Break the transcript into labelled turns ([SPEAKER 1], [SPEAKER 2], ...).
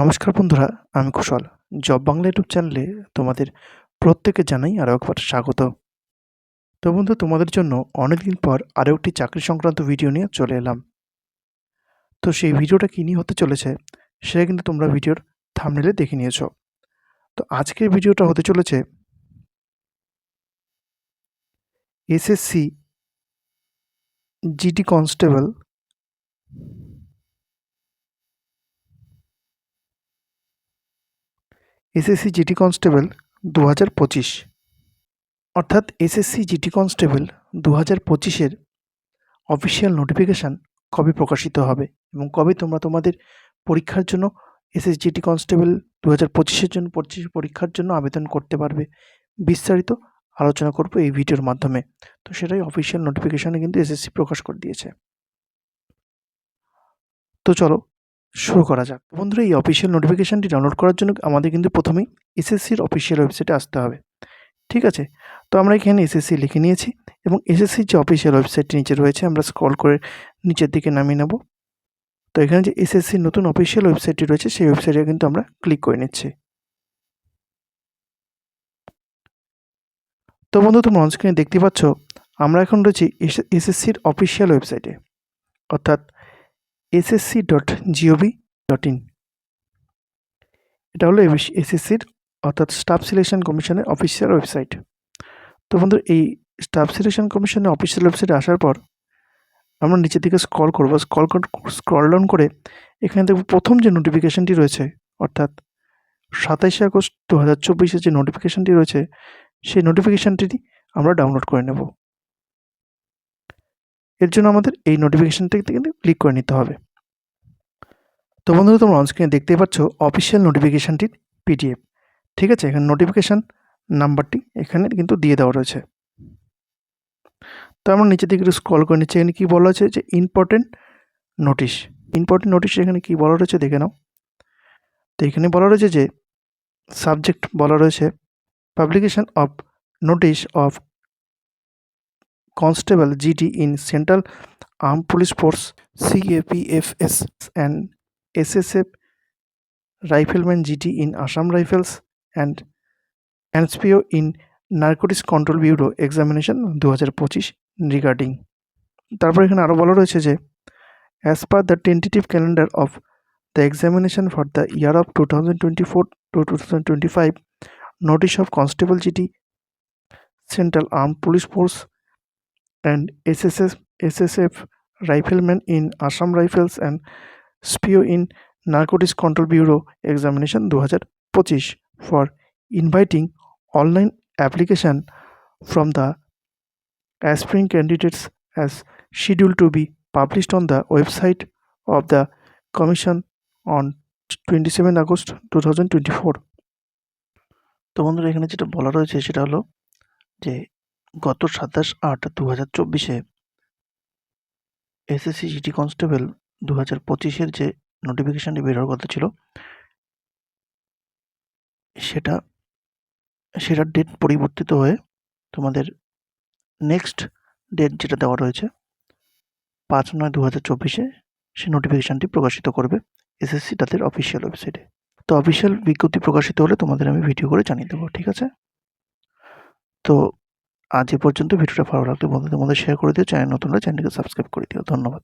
[SPEAKER 1] নমস্কার বন্ধুরা, আমি কুশল। জব বাংলা ইউটিউব চ্যানেলে তোমাদের প্রত্যেকে জানাই আরও একবার স্বাগত। তো বন্ধু, তোমাদের জন্য অনেকদিন পর আরও একটি চাকরি সংক্রান্ত ভিডিও নিয়ে চলে এলাম। তো সেই ভিডিওটা কী নিয়ে হতে চলেছে, সেটা কিন্তু তোমরা ভিডিওর থামনেলে দেখে নিয়েছো। তো আজকের ভিডিওটা হতে চলেছে SSC GT constable SSC GT constable দু হাজার পঁচিশ। অর্থাৎ এসএসসি জিটি কনস্টেবল দু হাজার পঁচিশের অফিসিয়াল নোটিফিকেশান কবে প্রকাশিত হবে এবং কবে তোমরা তোমাদের পরীক্ষার জন্য এসএস জিটি কনস্টেবল দু হাজার পঁচিশের জন্য পঁচিশ পরীক্ষার জন্য আবেদন করতে পারবে বিস্তারিত আলোচনা করব এই ভিডিওর মাধ্যমে। তো সেটাই অফিসিয়াল নোটিফিকেশানে কিন্তু এসএসসি প্রকাশ করে দিয়েছে। তো চলো শুরু করা যাক। বন্ধুরা, এই অফিসিয়াল নোটিফিকেশানটি ডাউনলোড করার জন্য আমাদের কিন্তু প্রথমেই এসএসসির অফিসিয়াল ওয়েবসাইটে আসতে হবে। ঠিক আছে? তো আমরা এখানে এসএসসি লিখে নিয়েছি এবং এসএসসির যে অফিসিয়াল ওয়েবসাইটটি নিচে রয়েছে, আমরা স্ক্রল করে নিচের দিকে নামিয়ে নেব। তো এখানে যে এসএসসির নতুন অফিসিয়াল ওয়েবসাইটটি রয়েছে, সেই ওয়েবসাইটে কিন্তু আমরা ক্লিক করে নিচ্ছি। তো বন্ধু, তোমরা অনস্ক্রিনে দেখতে পাচ্ছ, আমরা এখন রয়েছি এসএসসির অফিসিয়াল ওয়েবসাইটে অর্থাৎ SSC dot gov dot in এটা হলো এসএসসির অর্থাৎ স্টাফ সিলেকশন কমিশনের অফিসিয়াল ওয়েবসাইট। তো বন্ধু এই স্টাফ সিলেকশন কমিশনের অফিসিয়াল ওয়েবসাইটে আসার পর আমরা নিচের দিকে স্ক্রল করব। স্ক্রল স্ক্রল ডাউন করে এখানে দেখব প্রথম যে নোটিফিকেশানটি রয়েছে, অর্থাৎ সাতাইশে আগস্ট দু হাজার চব্বিশে যে নোটিফিকেশানটি রয়েছে, সেই নোটিফিকেশানটি আমরা ডাউনলোড করে নেব। এর জন্য আমাদের এই নোটিফিকেশানটি কিন্তু ক্লিক করে নিতে হবে। তো বন্ধুরা, তোমরা অনস্ক্রিনে দেখতেই পাচ্ছ অফিসিয়াল নোটিফিকেশানটির পিডিএফ ঠিক আছে? এখানে নোটিফিকেশান নাম্বারটি এখানে কিন্তু দিয়ে দেওয়া রয়েছে। তো আমরা নিচের দিকে একটু স্ক্রল করে নিচ্ছি। এখানে কী বলা হয়েছে? যে ইম্পর্টেন্ট নোটিশ ইম্পর্টেন্ট নোটিশ এখানে কী বলা রয়েছে? দেখে নাও। তো এখানে বলা রয়েছে যে সাবজেক্ট বলা রয়েছে publication of notice of constable GD in central arm police force, CAPFs and SSF rifleman GT in Assam rifles and sepoy in narcotics control bureau examination দু হাজার পঁচিশ রিগার্ডিং। তারপর এখানে আরও বলা রয়েছে যে as per the tentative calendar of the examination for the year of two thousand twenty four to two thousand twenty five notice of constable GT central arm police force SSF rifleman in Assam rifles and sepoy in narcotics control bureau examination দু হাজার পঁচিশ for inviting online application from the aspiring candidates as scheduled to be published on the website of the commission on 27 August two thousand twenty four তো বন্ধুরা, এখানে যেটা বলা রয়েছে সেটা হলো যে গত সাতাশ আট দু হাজার চব্বিশে এসএসসি জিটি কনস্টেবল দু হাজার পঁচিশের যে নোটিফিকেশানটি বের হওয়ার কথা ছিল, সেটা, সেটার ডেট পরিবর্তিত হয়ে তোমাদের নেক্সট ডেট যেটা দেওয়া রয়েছে, পাঁচ নয় দু হাজার চব্বিশে সে নোটিফিকেশানটি প্রকাশিত করবে এসএসসি তাদের অফিসিয়াল ওয়েবসাইটে তো অফিসিয়াল বিজ্ঞপ্তি প্রকাশিত হলে তোমাদের আমি ভিডিও করে জানিয়ে দেবো, ঠিক আছে? তো আজ এ পর্যন্ত ভিডিওটা ভালো লাগলে বন্ধুদের মধ্যে শেয়ার করে দিও চ্যানেল নতুনরা চ্যানেলকে সাবস্ক্রাইব করে দিও। ধন্যবাদ।